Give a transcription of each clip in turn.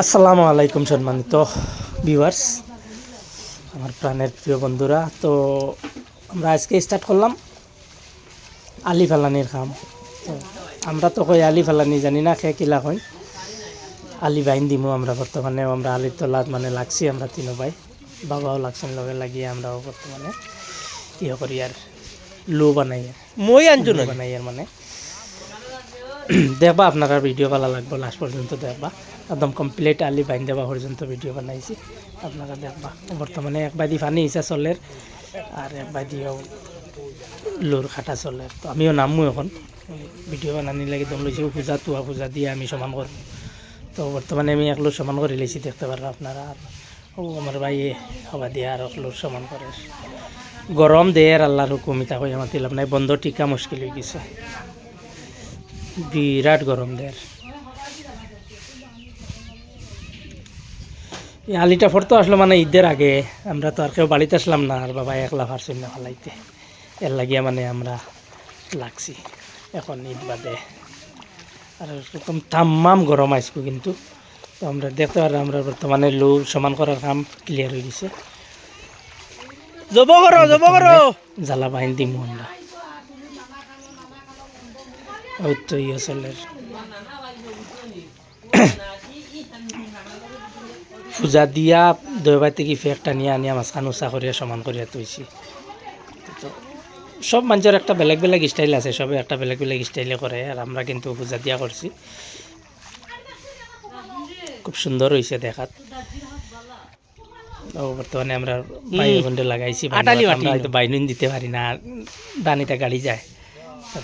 আসসালামু আলাইকুম সম্মানিত ভিউয়ার্স আমার প্রাণের প্রিয় বন্ধুরা। তো আমরা আজকে স্টার্ট করলাম আলি ফালানির কাম তো আমরা তো কই আলি ফালানি জানি না খেয়ে কিলা কই। আলি বাইন দিমু আমরা বর্তমানে আমরা আলির তলাত মানে লাগছি আমরা তিনো ভাই। বাবাও লাগছেন লগে লাগিয়ে আমরাও বর্তমানে ইয়ে করি আর লো বানাই মই আনছো না বানাই আর মানে। দেখবা আপনারা ভিডিও ভালো লাগবে লাস্ট পর্যন্ত দেখবা একদম কমপ্লিট আলি বাইন দেওয়া পর্যন্ত ভিডিও বানাইছি। আপনারা দেখবা বর্তমানে এক বাদি ফানি হিসা চলের, আর এক বাদিও লোর খাটা চলের। তো আমিও নামো এখন। ভিডিও বানানি লাগে দম লৈছো, পূজা, তুয়া পূজা দিয়ে আমি সমান করব তো বর্তমানে আমি এক লোর সমান করে লেছি, দেখতে পারব আপনারা। আর ও আমার ভাইয়ে হবা দিয়ে আর একলোর সমান করে গরম দেয় আর আল্লাহর হুকুমিতা কই আমার দিলাম নাই, বন্ধ টিকা মুশকিল হয়ে গেছে। বিরাট গরম দেয় এই আলিটা ফটো আসলো মানে ঈদের আগে। আমরা তো আর কেউ বাড়িতে আসলাম না আর বাবা একলা পারছেন না ফালাইতে। এর লাগিয়া মানে আমরা লাগছি এখন ঈদ বাদে। আর এরকম তাম্মাম গরম আইসকো কিন্তু। তো আমরা দেখতে পারি আমরা বর্তমানে লো সমান করার কাম ক্লিয়ার হয়ে গেছে। জব করো জব করো জ্বালা বাইন দিমু আমরা। ওই তো পূজা দিয়া দৈবাই থেকে ফেকটা নিয়ে আনি আমার সানুসা করিয়া সমান করিয়া তৈছি তো সব মানুষের একটা বেলেগ বেলেগ স্টাইল আছে সবে একটা বেলেগ বেলেগ স্টাইলে করে আর আমরা কিন্তু পূজা দিয়া করছি খুব সুন্দর হয়েছে দেখাত। বর্তমানে আমরা বাইরে লাগাইছি বাইনুন দিতে পারি না দানিটা গাড়ি যায়।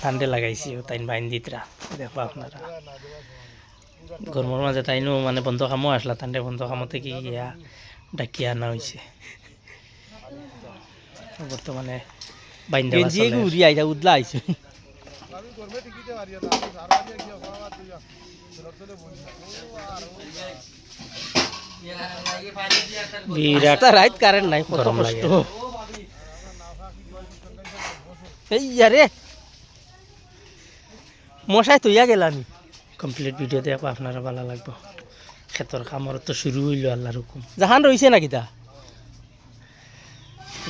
ঠান্ডে লাগাইছি তাইন বাইন দিতরা দেখো আপনারা। গরমের মাঝে তাইনো মানে বন্ধ কামও আসলা ঠান্ডে বন্ধ কামতে কি ইয়া ডাকিয়া আনা হয়েছে বর্তমানে বাইন দেওয়া। উড়ি আইতা উদলা আইছে। বিরাট রাইত কারেন্ট নাই কত কষ্ট। এই আরে মশাই তুইয়া গেলানি? কমপ্লিট ভিডিও দেখো আপনারা ভালো লাগবে। ক্ষেতর কামর তো শুরু হইল আল্লাহর হুকুম। জাহান রইছে নাকি তা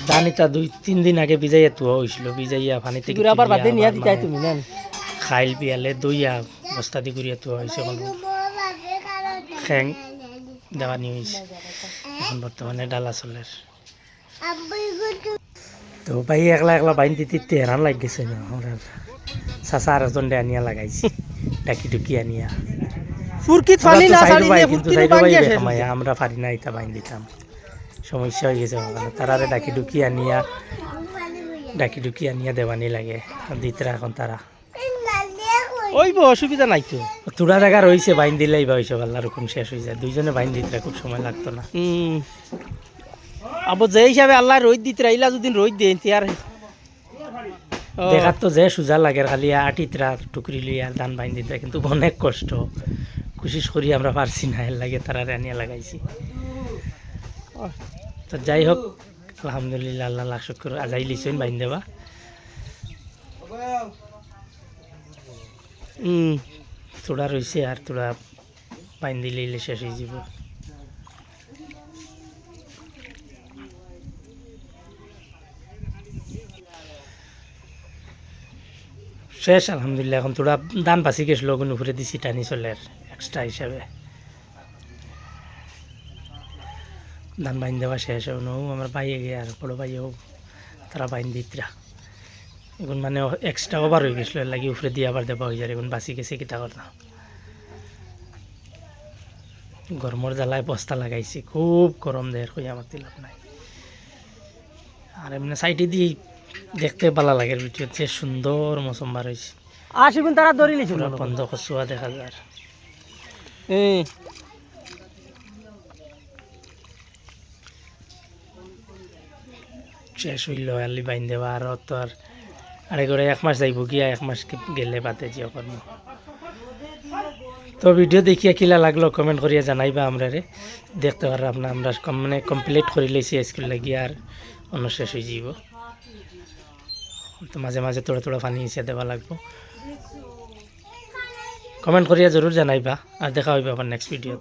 দানিটা দুই তিন দিন আগে ভিজাইয়া তুয়া হয়েছিল ভিজাইয়া পানিতে আবার বাদে নিয়া দিতাই তুমি না খাইল পিয়ালে দইয়া বস্তা দি করিয়া তুয়া হয়েছে কোনো খ্যাং দেওয়া নিয়ে হয়েছে এখন বর্তমানে ডালা চলের তো ভাই একলা একলা বাইন দিতে তেহরান লাগ গেছে না আমরা চাচা আর এজন আনিয়া লাগাইছি। ডাকি ডুকি আনিয়া। ফুরকিত পানি না বাই, কিন্তু ফুরকিত পানি আসে আমরা পারি না এটা বাইন দিতাম সমস্যা হয়ে গেছে ওখানে তারারে ডাকি ডুকি আনিয়া ডাকি ডুকি আনিয়া দেওয়ানি লাগে। দিতরা এখন তারা ওই অসুবিধা নাই তো। তোরা জায়গা রয়েছে বাইন দিলেই বা হয়েছে আল্লাহ রকম শেষ হয়ে যায়। দুইজনে বাইন দিতরা খুব সময় লাগতো না। হুম আবো যে হিসাবে আল্লাহ রোদ দিতে রাইলা যদি রোদ দেন তিয়ার দেখার তো যে সোজা লাগে খালি আটিতরা টুকরি লইয়া ধান বাইন দিতে কিন্তু অনেক কষ্ট। কোশিস করি আমরা পারছি না, এর লাগে তারা আনিয়া লাগাইছি। তো যাই হোক, আলহামদুলিল্লাহ, আল্লাহ লাখ শুক্র। আজাই লিছেন বাইন দেবা। তোড়া রয়েছে আর তোড়া বাইন দিলে শেষ হয়ে যাব। শেষ, আলহামদুলিল্লাহ। এখন তোরা দান বাঁচি গেছিল কোনো উপরে দিছি, টানি চলে এক্সট্রা হিসাবে। ধান বাইন দেওয়া শেষ হনো আমার বাইয়ে গিয়ে আর বড় বাইয়ে হোক তারা বাইন দিতরা। এখন মানে এক্সট্রা ওভার হয়ে গেছিল লাগি উপরে দিয়ে আবার দেওয়া হয়ে যায়, এখন বাঁচি গেছে কিতা করতাম গরমের জ্বালায় বস্তা লাগাইছি, খুব গরম দেয় কই আমার লাভ নাই। আর এমনি সাইডে দিয়ে দেখতে ভালো লাগে ভিডিও যে সুন্দর মৌসুম বার হয়েছে। গুণ তারা ধরি লিছিল বন্ধ কচুয়া দেখা যায়। হ্যাঁ শেষ হইল আলি বাইন দেওয়া আর তো আর আরে করে এক মাস যাইব গিয়া এক মাস গেলে বাদে জিও কর্ম তো ভিডিও দেখিয়া কিলা লাগল কমেন্ট করিয়া জানাইবা আমরা রে দেখতে পারো আপনার আমরা মানে কমপ্লিট করে লেছি স্কুল লাগিয়া আর অন্য শেষ হয়ে যাব তো মাঝে মাঝে তোড়া তোড়া পানি হিসেবে দেওয়া লাগবো। কমেন্ট করিয়া জরুর জানাইবা, আর দেখা হইবা আবার নেক্সট ভিডিও